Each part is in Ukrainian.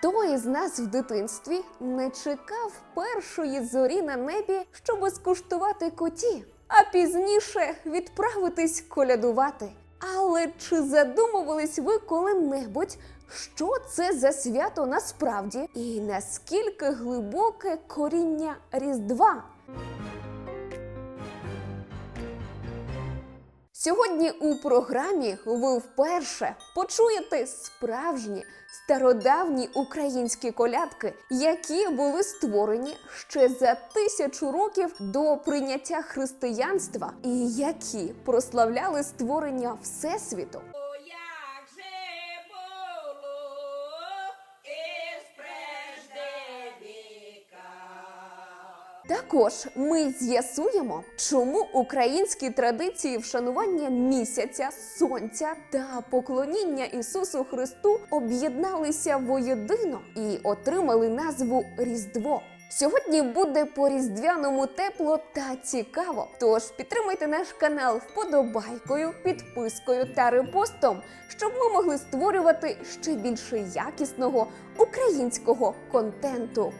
Хто із нас в дитинстві не чекав першої зорі на небі, щоби скуштувати коті, а пізніше відправитись колядувати? Але чи задумувались ви коли-небудь, що це за свято насправді і наскільки глибоке коріння Різдва? Сьогодні у програмі ви вперше почуєте справжні стародавні українські колядки, які були створені ще за тисячу років до прийняття християнства, і які прославляли створення всесвіту. Також ми з'ясуємо, чому українські традиції вшанування місяця, сонця та поклоніння Ісусу Христу об'єдналися воєдино і отримали назву Різдво. Сьогодні буде по різдвяному тепло та цікаво. Тож підтримайте наш канал вподобайкою, підпискою та репостом, щоб ми могли створювати ще більше якісного українського контенту.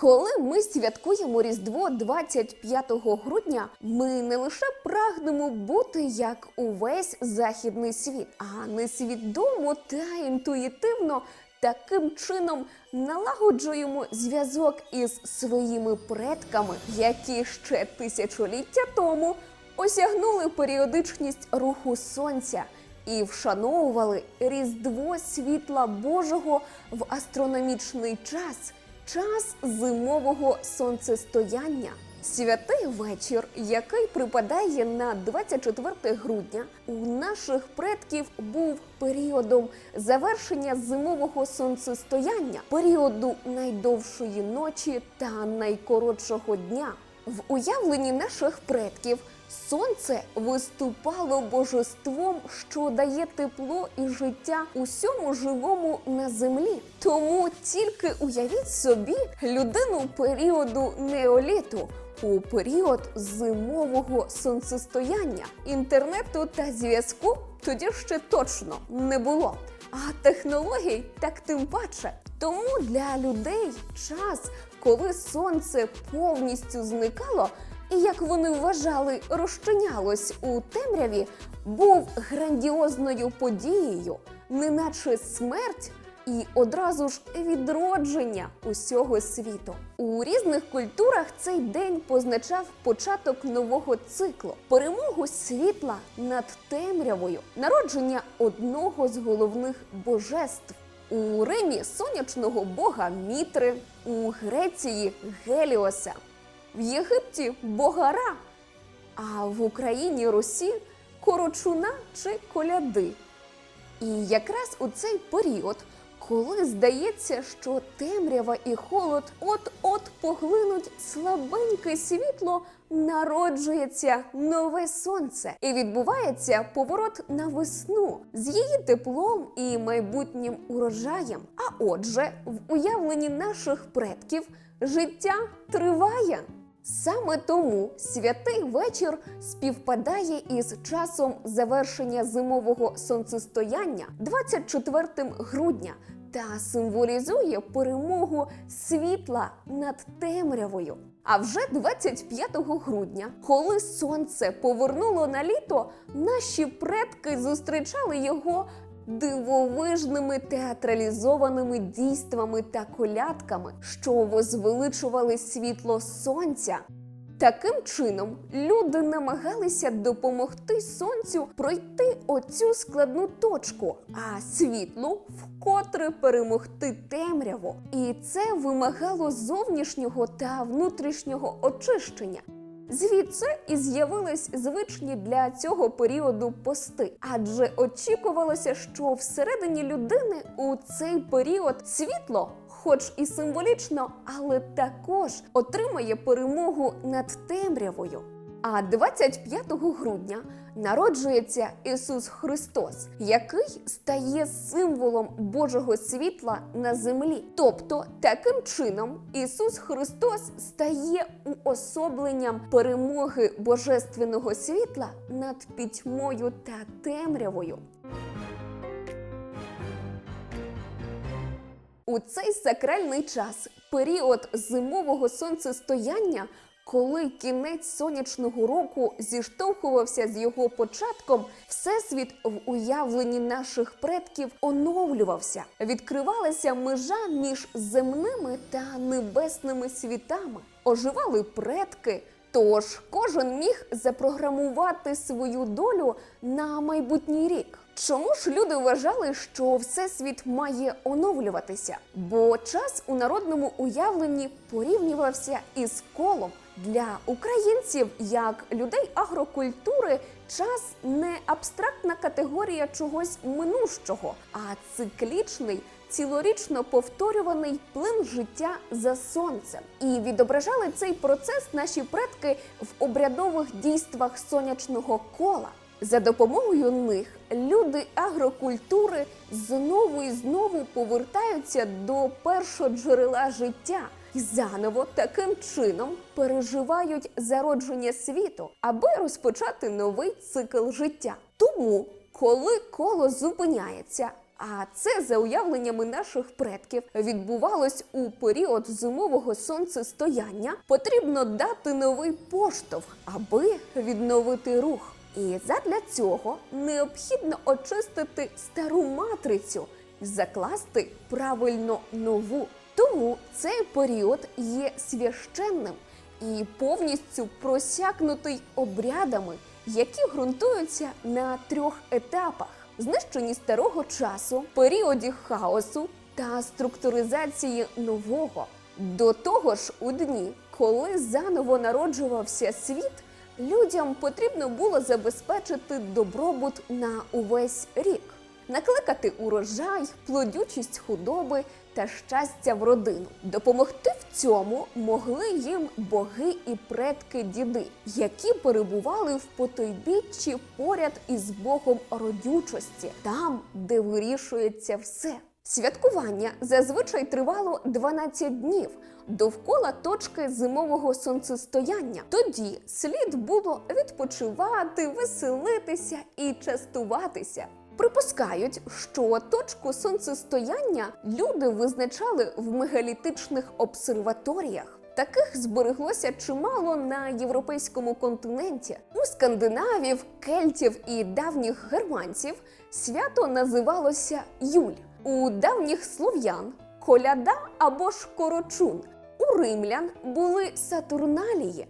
Коли ми святкуємо Різдво 25 грудня, ми не лише прагнемо бути як увесь західний світ, а несвідомо та інтуїтивно таким чином налагоджуємо зв'язок із своїми предками, які ще тисячоліття тому осягнули періодичність руху сонця і вшановували Різдво світла Божого в астрономічний час час зимового сонцестояння. Святий вечір, який припадає на 24 грудня, у наших предків був періодом завершення зимового сонцестояння, періоду найдовшої ночі та найкоротшого дня. В уявленні наших предків сонце виступало божеством, що дає тепло і життя усьому живому на землі. Тому тільки уявіть собі людину періоду неоліту. У період зимового сонцестояння інтернету та зв'язку тоді ще точно не було. А технологій так тим паче. Тому для людей час, коли сонце повністю зникало, і як вони вважали, розчинялось у темряві, був грандіозною подією, неначе смерть і одразу ж відродження усього світу. У різних культурах цей день позначав початок нового циклу, перемогу світла над темрявою, народження одного з головних божеств. У Римі сонячного бога Мітри, у Греції Геліоса, в Єгипті бога Ра, а в Україні Русі корочуна чи коляди. І якраз у цей період, коли здається, що темрява і холод от-от поглинуть слабеньке світло, народжується нове сонце і відбувається поворот на весну з її теплом і майбутнім урожаєм. А отже, в уявленні наших предків життя триває. Саме тому святий вечір співпадає із часом завершення зимового сонцестояння 24 грудня та символізує перемогу світла над темрявою. А вже 25 грудня, коли сонце повернуло на літо, наші предки зустрічали його дивовижними театралізованими дійствами та колядками, що возвеличували світло сонця. Таким чином, люди намагалися допомогти сонцю пройти оцю складну точку, а світлу вкотре перемогти темряву. І це вимагало зовнішнього та внутрішнього очищення. Звідси і з'явились звичні для цього періоду пости, адже очікувалося, що всередині людини у цей період світло, хоч і символічно, але також отримає перемогу над темрявою. А 25 грудня народжується Ісус Христос, який стає символом Божого світла на землі. Тобто, таким чином Ісус Христос стає уособленням перемоги Божественного світла над пітьмою та темрявою. У цей сакральний час період зимового сонцестояння коли кінець сонячного року зіштовхувався з його початком, всесвіт в уявленні наших предків оновлювався, відкривалася межа між земними та небесними світами, оживали предки. Тож кожен міг запрограмувати свою долю на майбутній рік. Чому ж люди вважали, що всесвіт має оновлюватися? Бо час у народному уявленні порівнювався із колом. Для українців, як людей агрокультури, час не абстрактна категорія чогось минущого, а циклічний, цілорічно повторюваний плин життя за сонцем. І відображали цей процес наші предки в обрядових дійствах сонячного кола. За допомогою них люди агрокультури знову і знову повертаються до першого джерела життя і заново таким чином переживають зародження світу, аби розпочати новий цикл життя. Тому, коли коло зупиняється, а це за уявленнями наших предків відбувалось у період зимового сонцестояння, потрібно дати новий поштовх, аби відновити рух. І задля цього необхідно очистити стару матрицю закласти правильно нову. Тому цей період є священним і повністю просякнутий обрядами, які ґрунтуються на трьох етапах: знищенні старого часу, періоді хаосу та структуризації нового. До того ж, у дні, коли заново народжувався світ, людям потрібно було забезпечити добробут на увесь рік, накликати урожай, плодючість худоби та щастя в родину. Допомогти в цьому могли їм боги і предки діди, які перебували в потойбіччі поряд із Богом родючості, там, де вирішується все. Святкування зазвичай тривало 12 днів довкола точки зимового сонцестояння. Тоді слід було відпочивати, веселитися і частуватися. Припускають, що точку сонцестояння люди визначали в мегалітичних обсерваторіях. Таких збереглося чимало на європейському континенті. У скандинавів, кельтів і давніх германців свято називалося Юль. У давніх слов'ян коляда або ж корочун. У римлян були сатурналії.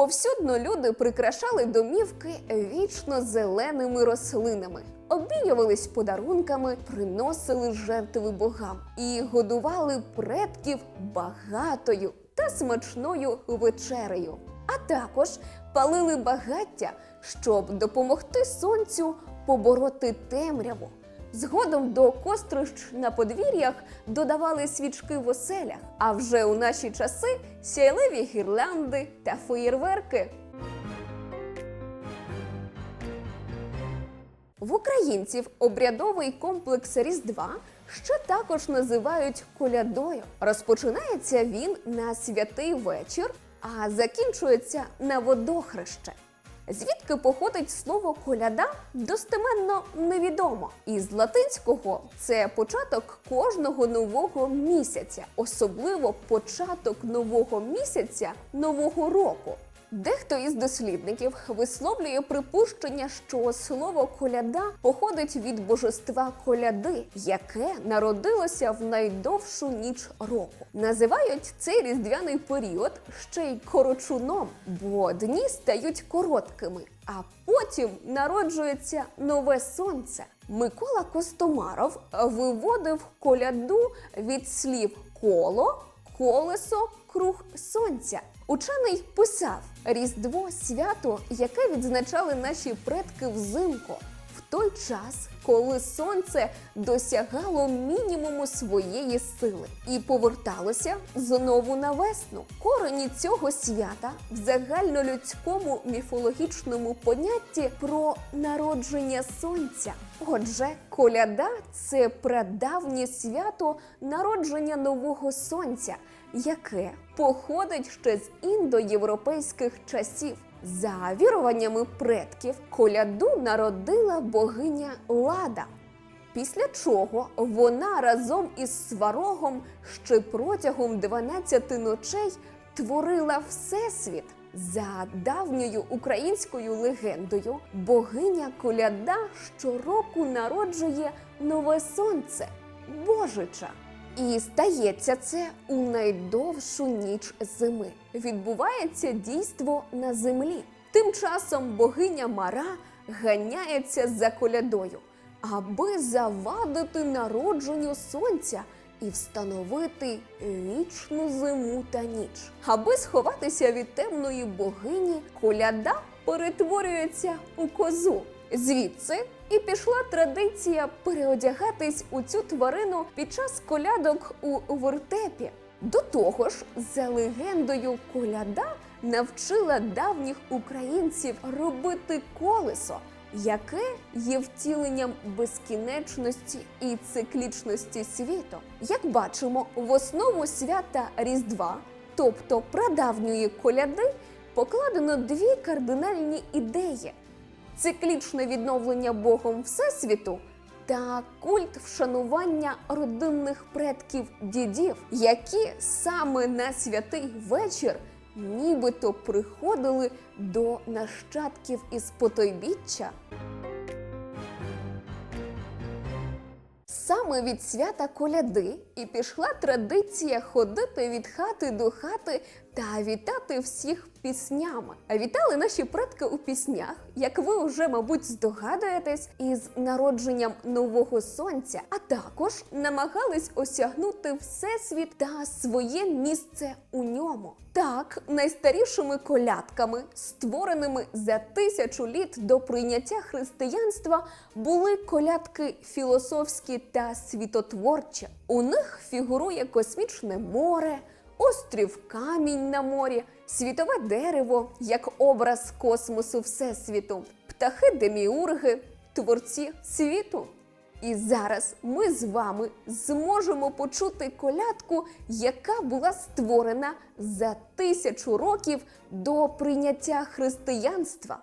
Повсюдно люди прикрашали домівки вічно зеленими рослинами, обмінювались подарунками, приносили жертви богам і годували предків багатою та смачною вечерею. А також палили багаття, щоб допомогти сонцю побороти темряву. Згодом до кострищ на подвір'ях додавали свічки в оселях, а вже у наші часи сяйливі гірлянди та феєрверки. В українців обрядовий комплекс Різдва ще також називають колядою. Розпочинається він на святий вечір, а закінчується на водохреще. Звідки походить слово коляда, достеменно невідомо. Із латинського це початок кожного нового місяця, особливо початок нового місяця нового року. Дехто із дослідників висловлює припущення, що слово коляда походить від божества коляди, яке народилося в найдовшу ніч року. Називають цей різдвяний період ще й корочуном, бо дні стають короткими, а потім народжується нове сонце. Микола Костомаров виводив коляду від слів коло, колесо, круг сонця. Учений писав Різдво свято, яке відзначали наші предки взимку, в той час, коли сонце досягало мінімуму своєї сили і поверталося знову на весну. Корені цього свята в загальнолюдському міфологічному понятті про народження сонця. Отже, коляда це прадавнє свято народження нового сонця, яке походить ще з індоєвропейських часів. За віруваннями предків, коляду народила богиня Лада. Після чого вона разом із сварогом ще протягом 12 ночей творила всесвіт. За давньою українською легендою, богиня Коляда щороку народжує нове сонце Божича. І стається це у найдовшу ніч зими. Відбувається дійство на землі. Тим часом богиня Мара ганяється за колядою, аби завадити народженню сонця і встановити вічну зиму та ніч. Аби сховатися від темної богині, коляда перетворюється у козу. Звідси і пішла традиція переодягатись у цю тварину під час колядок у вертепі. До того ж, за легендою, коляда навчила давніх українців робити колесо, яке є втіленням безкінечності і циклічності світу. Як бачимо, в основу свята Різдва, тобто прадавньої коляди, покладено дві кардинальні ідеї: циклічне відновлення Богом Всесвіту та культ вшанування родинних предків дідів, які саме на святий вечір нібито приходили до нащадків із потойбіччя. Саме від свята коляди і пішла традиція ходити від хати до хати та вітати всіх піснями. А вітали наші предки у піснях, як ви вже, мабуть, здогадуєтесь, із народженням нового сонця, а також намагались осягнути всесвіт та своє місце у ньому. Так, найстарішими колядками, створеними за тисячу літ до прийняття християнства, були колядки філософські та світотворчі. У них фігурує космічне море, острів камінь на морі, світове дерево як образ космосу Всесвіту, птахи деміурги, творці світу. І зараз ми з вами зможемо почути колядку, яка була створена за тисячу років до прийняття християнства.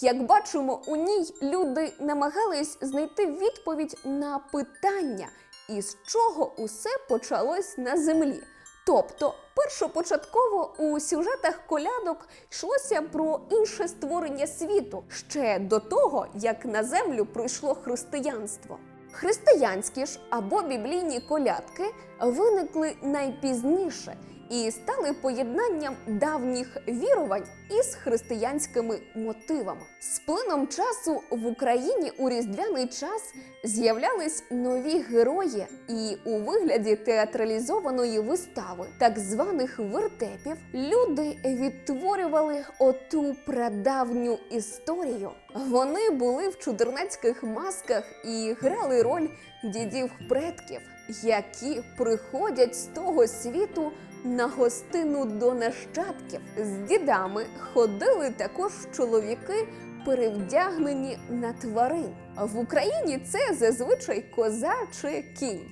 Як бачимо, у ній люди намагались знайти відповідь на питання, із чого усе почалось на землі. Тобто, першопочатково у сюжетах колядок йшлося про інше створення світу ще до того, як на землю прийшло християнство. Християнські ж або біблійні колядки виникли найпізніше і стали поєднанням давніх вірувань із християнськими мотивами. З плином часу в Україні у різдвяний час з'являлись нові герої, і у вигляді театралізованої вистави, так званих вертепів, люди відтворювали оту прадавню історію. Вони були в чудернацьких масках і грали роль дідів предків, які приходять з того світу на гостину до нащадків. З дідами ходили також чоловіки, перевдягнені на тварин. В Україні це зазвичай коза чи кінь.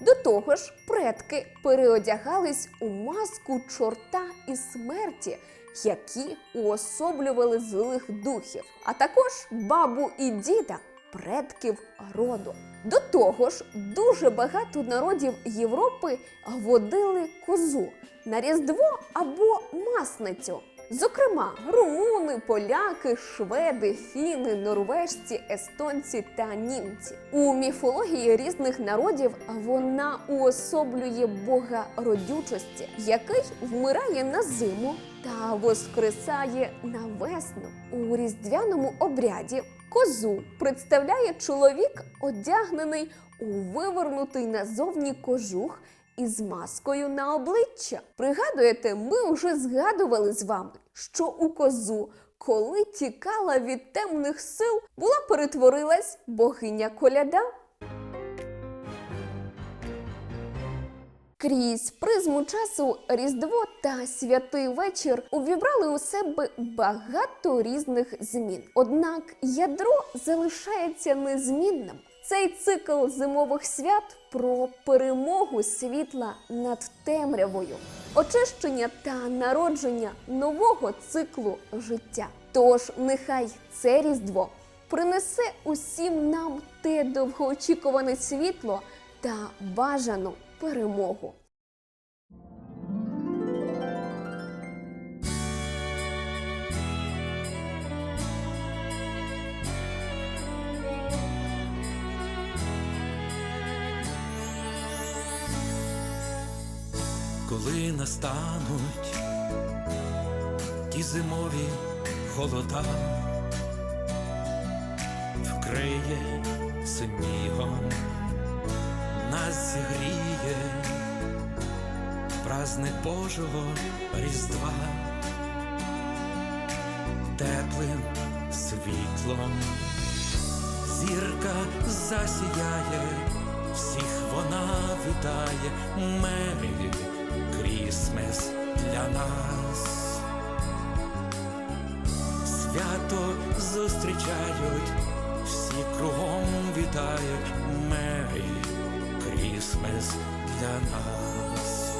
До того ж, предки переодягались у маску чорта і смерті, які уособлювали злих духів, а також бабу і діда, предків роду. До того ж, дуже багато народів Європи водили козу на Різдво або масницю. Зокрема, румуни, поляки, шведи, фіни, норвежці, естонці та німці. У міфології різних народів вона уособлює бога родючості, який вмирає на зиму та воскресає на весну. У різдвяному обряді козу представляє чоловік, одягнений у вивернутий назовні кожух із маскою на обличчя. Пригадуєте, ми вже згадували з вами, що у козу, коли тікала від темних сил, була перетворилась богиня коляда. Крізь призму часу Різдво та святий вечір увібрали у себе багато різних змін. Однак ядро залишається незмінним. Цей цикл зимових свят про перемогу світла над темрявою, очищення та народження нового циклу життя. Тож нехай це різдво принесе усім нам те довгоочікуване світло та бажану перемогу. коли настануть ті зимові холода, вкриє снігом, нас зігріє. Праздник Божого Різдва, теплим світлом зірка засіяє, всіх вона вітає, Мері Крісмес для нас. Свято зустрічають, всі кругом вітають, Крісмес для нас.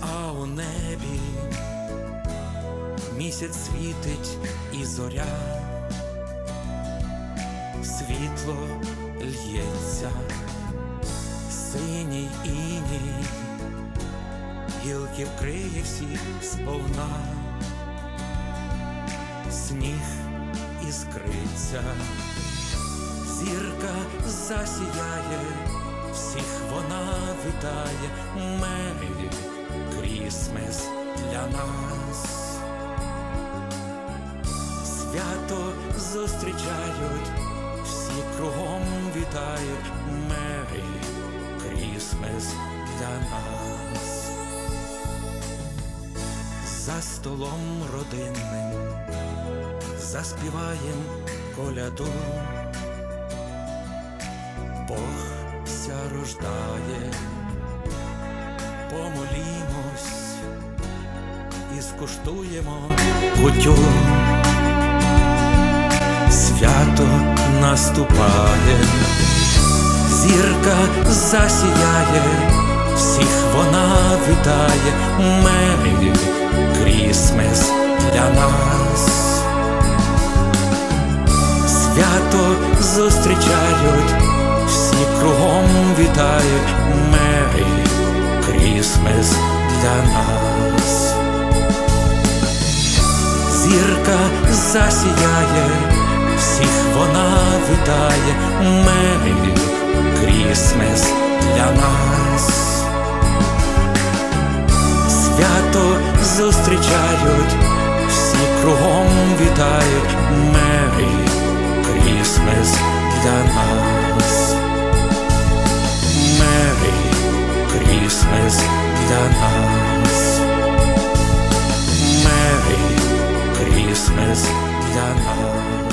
А у небі місяць світить і зоря. Світло л'ється, синій іній, гілки вкриє всі сповна, сніг іскриться, зірка засіяє, всіх вона вітає, Мері Крісмес для нас. Свято зустрічають, всі кругом вітають, Мері Крісмес для нас. За столом родинним заспіваєм коляду. Бог ся рождає, помолімось і скуштуємо кутю. Свято наступає, зірка засіяє, всіх вона вітає, Мері Крісмес для нас. Свято зустрічають, всі кругом вітають, Мері Крісмес для нас. Зірка засіяє, всіх вона вітає, Мері Крісмес для нас. Свято зустрічають, всі кругом вітають, Мері Крісмес для нас. Крісмес для нас. Мері Крісмес для нас.